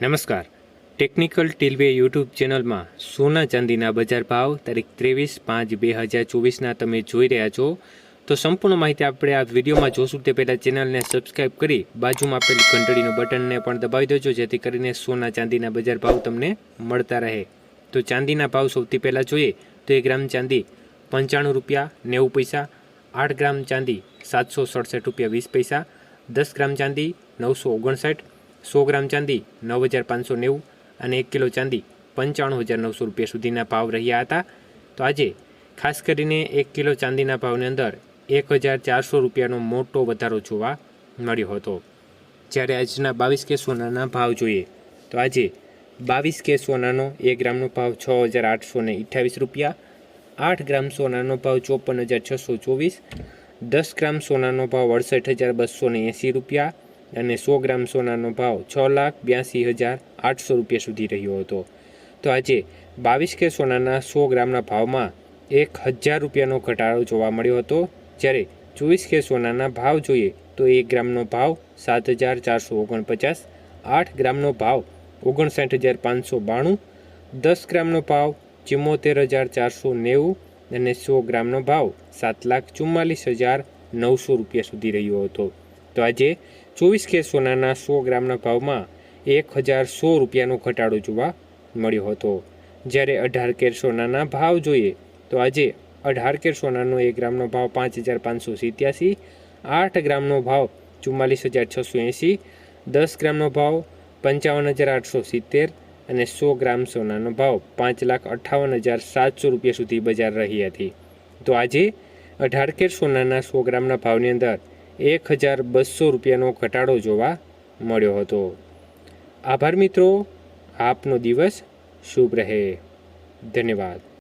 નમસ્કાર. Technical ટીલવે YouTube ચેનલમાં સોના ચાંદીના બજાર ભાવ તારીખ ત્રેવીસ પાંચ બે હજાર ચોવીસના તમે જોઈ રહ્યા છો. તો સંપૂર્ણ માહિતી આપણે આ વિડીયોમાં જોશું. તે પહેલાં ચેનલને સબસ્ક્રાઈબ કરી બાજુમાં આપેલી ઘંટડીનું બટનને પણ દબાવી દેજો, જેથી કરીને સોના ચાંદીના બજાર ભાવ તમને મળતા રહે. તો ચાંદીના ભાવ સૌથી પહેલાં જોઈએ તો એક ગ્રામ ચાંદી પંચાણું રૂપિયા નેવું પૈસા, આઠ ગ્રામ ચાંદી સાતસો સડસઠ રૂપિયા વીસ પૈસા, દસ ગ્રામ ચાંદી નવસો ઓગણસાઠ સો ગ્રામ ચાંદી, નવ હજાર પાંચસો નેવું અને એક કિલો ચાંદી, પંચાણું હજાર નવસો રૂપિયા સુધીના ભાવ રહ્યા હતા. તો આજે, ખાસ કરીને એક કિલો ચાંદીના ભાવની અંદર એક હજાર ચારસો રૂપિયાનો મોટો વધારો જોવા મળ્યો હતો. જ્યારે આજના બાવીસ કે સોનાના ભાવ જોઈએ, તો આજે બાવીસ કે સોનાનો એક ગ્રામનો ભાવ છ હજાર આઠસો ને રૂપિયા, આઠ ગ્રામ સોનાનો ભાવ ચોપન હજાર છસો ચોવીસ, દસ ગ્રામ સોનાનો ભાવ અડસઠ હજાર બસો એંસી રૂપિયા અને સો ગ્રામ સોનાનો ભાવ છ લાખ બ્યાસી હજાર આઠસો રૂપિયા સુધી રહ્યો હતો. તો આજે બાવીસ કે સોનાના સો ગ્રામના ભાવમાં એક હજાર રૂપિયાનો ઘટાડો જોવા મળ્યો હતો. જ્યારે ચોવીસ કે સોનાના ભાવ જોઈએ તો એક ગ્રામનો ભાવ સાત હજાર ચારસો ઓગણપચાસ, આઠ ગ્રામનો ભાવ ઓગણસાઠ હજાર પાંચસો બાણું, દસ ગ્રામનો ભાવ ચુમ્મોતેર હજાર ચારસો નેવું અને સો ગ્રામનો ભાવ સાત લાખ ચુમ્માલીસ હજાર નવસો રૂપિયા સુધી રહ્યો હતો. તો આજે ચોવીસ કે સોનાના સો ગ્રામના ભાવમાં એક હજાર સો રૂપિયાનો ઘટાડો જોવા મળ્યો હતો. જ્યારે અઢાર કેર સોનાના ભાવ જોઈએ, તો આજે અઢાર કેર સોનાનો એક ગ્રામનો ભાવ પાંચ હજાર પાંચસો સિત્યાસી, આઠ ગ્રામનો ભાવ ચુમ્માલીસ હજાર છસો એંસી દસ ગ્રામનો ભાવ પંચાવન હજાર આઠસો સિત્તેર અને સો ગ્રામ સોનાનો ભાવ પાંચ લાખ અઠ્ઠાવન હજાર સાતસો રૂપિયા સુધી બજાર રહી હતી. તો આજે અઢાર કેર સોનાના સો ગ્રામના ભાવની અંદર એક હજાર બસો રૂપિયાનો ઘટાડો જોવા મળ્યો હતો. આભાર મિત્રો, આપનો દિવસ શુભ રહે. ધન્યવાદ.